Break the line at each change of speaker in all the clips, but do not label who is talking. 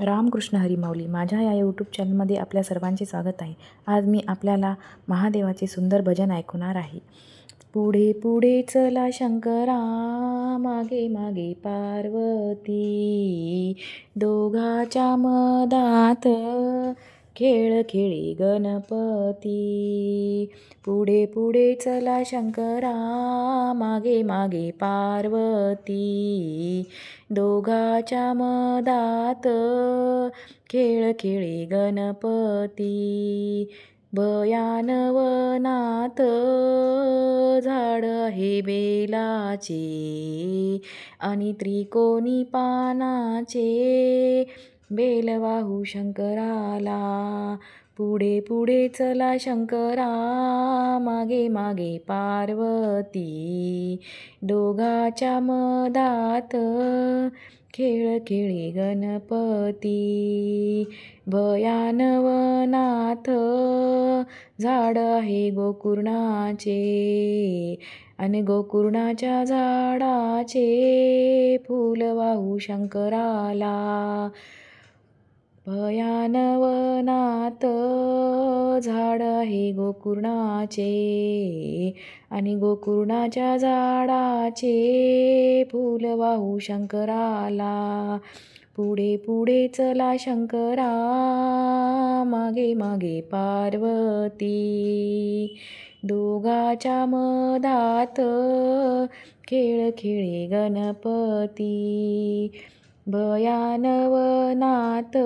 रामकृष्ण हरीमाऊली. माझ्या या यूट्यूब चॅनलमध्ये आपल्या सर्वांचे स्वागत आहे. आज मी आपल्याला महादेवाचे सुंदर भजन ऐकवणार आहे. पुढे पुढे चला शंकरा मागे मागे पार्वती. दोघाच्या मदात खेळ खेळी गणपती. पुढे पुढे चला शंकरा मागे मागे पार्वती. दोघाच्या मदात खेळ खेळी गणपती. भयानवनात झाड हे बेलाचे आणि त्रिकोणी पानाचे. बेलवाहू शंकराला. पुढे पुढे चला शंकरा मागे मागे पार्वती. दोघाच्या मदात खेळ खेळे गणपती. भयानवनाथ झाड आहे गोकुर्णाचे आणि गोकुर्णाच्या झाडाचे फूल वाहू शंकराला. भयानवनात झाड आहे गोकुर्णाचे आणि गोकुर्णाच्या झाडाचे फुल वाहू शंकराला. पुढे पुढे चला शंकरा मागे मागे पार्वती. दोघाच्या मधात खेळ खेळे गणपती. भयानवनात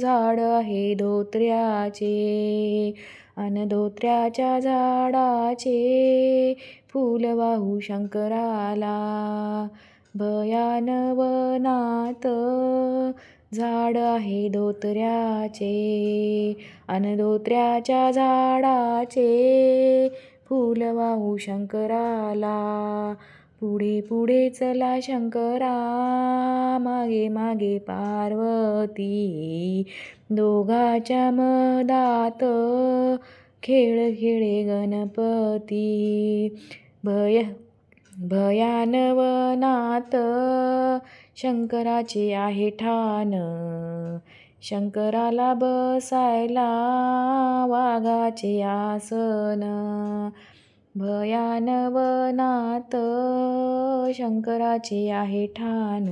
झाड आहे धोत्र्याचे. अन धोत्र्याच्या झाडाचे फूल वाहू शंकराला. भयानवनात झाड आहे धोत्र्याचे. अन धोत्र्याच्या झाडाचे फूल वाहू शंकराला. पुढे पुढे चला शंकरा मागे मागे पार्वती. दोघाच्या मदात खेळ खेळे गणपती. भय भयानवनात शंकराचे आहे ठाण. शंकराला बसायला वाघाचे आसन. भयानवनात शंकराचे आहे ठाण.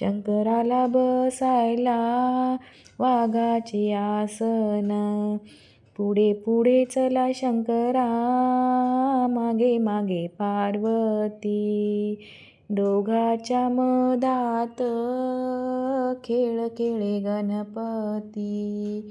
शंकराला बसायला वाघाचे आसन. पुढे पुढे चला शंकरा मागे मागे पार्वती. दोघाच्या मधात खेळ खेळे गणपती.